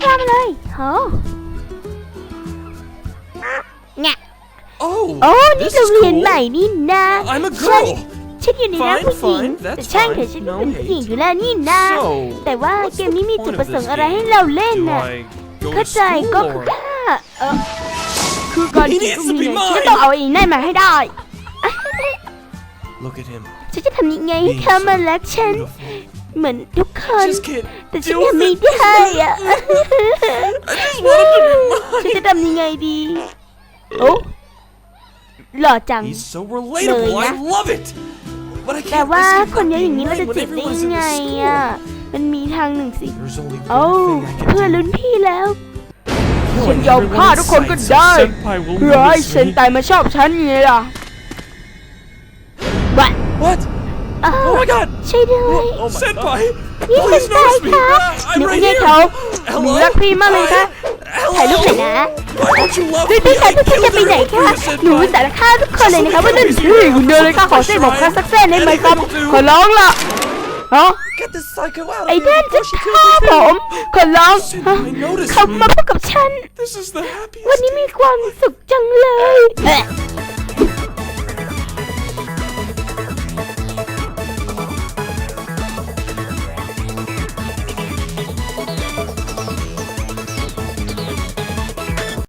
วกเรามาเลยโหแงะ Oh, โอ้ นี่ this โร is งเรียน cool. ใหม่นี่นะ I'm a ฉัน girl. ฉันอยู่ในร่าง Fine, ผู้หญิง fine, that's แต่ใช่ค่ะ fine. ฉันก็ No เป็นผู้หญิง hate. อยู่แล้วนี่นะ So, แต่ว่า what's เกมนี้มี the จุด point ประ of สง this ค์อะไร game? ให้เราเล่น Do น่ะ I go เข้า to ใจก็ school คือ or แค่เออคือการ He ที่ needs โรง to be เรียน mine ฉันต้องเอาไอ้นั่นมาให้ได้ look at him? ฉันจะทำยังไงให้เขามารักฉัน Beautiful. เหมือนทุกคน Just can't แต่ฉัน deal ทำ with ไม่ it. ได้อะ I just want him to be ฉัน mine. จะทำยังไงดี โอ้หล่อจัง He's so relatable. I Lời love it. But I แต่ can't ว่า risk him คนเย not อะอย่าง being นี้เรา right จะ when จีบได้ everyone's in ไง the อะ school. มันมีทางหนึ่งสิ There's only โอ้ one thing I เพื่อน can รุ่ do. นพี่แล้ว ฉัน Killing ยอม everyone ฆ่า in ทุกคนก็ sight so ได้ Senpai will เพื่อให้ notice เซน me. ไตมาชอบฉันไงล่ะบ้า What? เอ Oh อ my god! ช่วยด้วย Oh, Senpai! นี่เซ Please นไต notice me! คะ Ah, หนู I'm ไม่ right ใช่ here! เขา หนูรักพี่มากเลยค่ะ Hello? ถ่ายรูปหน่อยนะ Why don't you love พี่ me? พี่คะ I พี่จะ killed ไปไหน everyone คะ for you, หนู Senpai. สารฆ่าทุกคนเลยนะคะว่านั่นพี่คุณเดินเลยค่ะขอเส้นบอกค่ะสักเส้นได้ไหมครับขอร้องล่ะฮะ Get this psycho out ไอ้ of นั่ here นจะ before she ฆ่า kills ผ me มขอร้องฮะ Senpai noticed เขามา me. พูดกับฉัน This is the วัน happiest นี้มีความสุขจังเลยเอ๊ะ